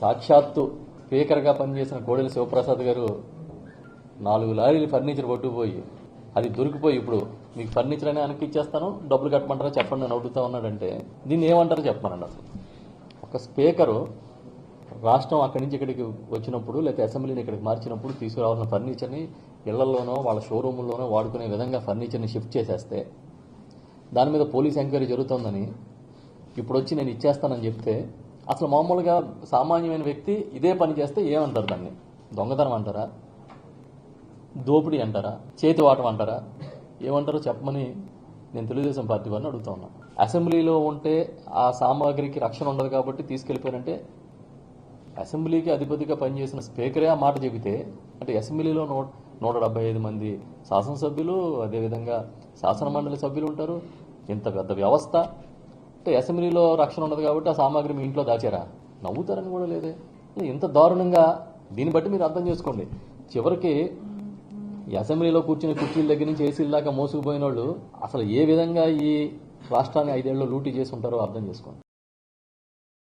సాక్షాత్తు స్పీకర్గా పనిచేసిన కోడెల శివప్రసాద్ గారు నాలుగు లారీలు ఫర్నిచర్ పట్టుకుపోయి అది దొరికిపోయి ఇప్పుడు మీకు ఫర్నిచర్ అనే వెనక్కి ఇచ్చేస్తాను డబ్బులు కట్టమంటారా చెప్పండి నేను అడుగుతా ఉన్నాడంటే దీన్ని ఏమంటారో చెప్పమనండి అసలు. ఒక స్పీకరు రాష్ట్రం అక్కడి నుంచి ఇక్కడికి వచ్చినప్పుడు లేకపోతే అసెంబ్లీని ఇక్కడికి మార్చినప్పుడు తీసుకురావాల్సిన ఫర్నిచర్ని ఇళ్ళలోనో వాళ్ళ షోరూముల్లోనో వాడుకునే విధంగా ఫర్నిచర్ని షిఫ్ట్ చేసేస్తే దాని మీద పోలీస్ ఎంక్వైరీ జరుగుతోందని ఇప్పుడు వచ్చి నేను ఇచ్చేస్తానని చెప్తే అసలు మామూలుగా సామాన్యమైన వ్యక్తి ఇదే పని చేస్తే ఏమంటారు దాన్ని? దొంగతనం అంటారా? దోపిడీ అంటారా? చేతి వాటం అంటారా? ఏమంటారో చెప్పమని నేను తెలుగుదేశం పార్టీ వారిని అడుగుతా ఉన్నా. అసెంబ్లీలో ఉంటే ఆ సామాగ్రికి రక్షణ ఉండదు కాబట్టి తీసుకెళ్ళిపోయారంటే అసెంబ్లీకి అధిపతిగా పనిచేసిన స్పీకరే ఆ మాట చెబితే అంటే అసెంబ్లీలో నూట నూట డెబ్బై ఐదు మంది శాసనసభ్యులు అదేవిధంగా శాసన మండలి సభ్యులు ఉంటారు. ఇంత పెద్ద వ్యవస్థ. అంటే అసెంబ్లీలో రక్షణ ఉండదు కాబట్టి ఆ సామాగ్రి మీ ఇంట్లో దాచారా? నవ్వుతారని కూడా లేదే. ఇంత దారుణంగా దీన్ని బట్టి మీరు అర్థం చేసుకోండి. చివరికి అసెంబ్లీలో కూర్చుని కుర్చీల దగ్గర నుంచి ఏసీల దాకా మోసుకుపోయిన వాళ్ళు అసలు ఏ విధంగా ఈ రాష్ట్రాన్ని ఐదేళ్ళు లూటీ చేసి ఉంటారో అర్థం చేసుకోండి.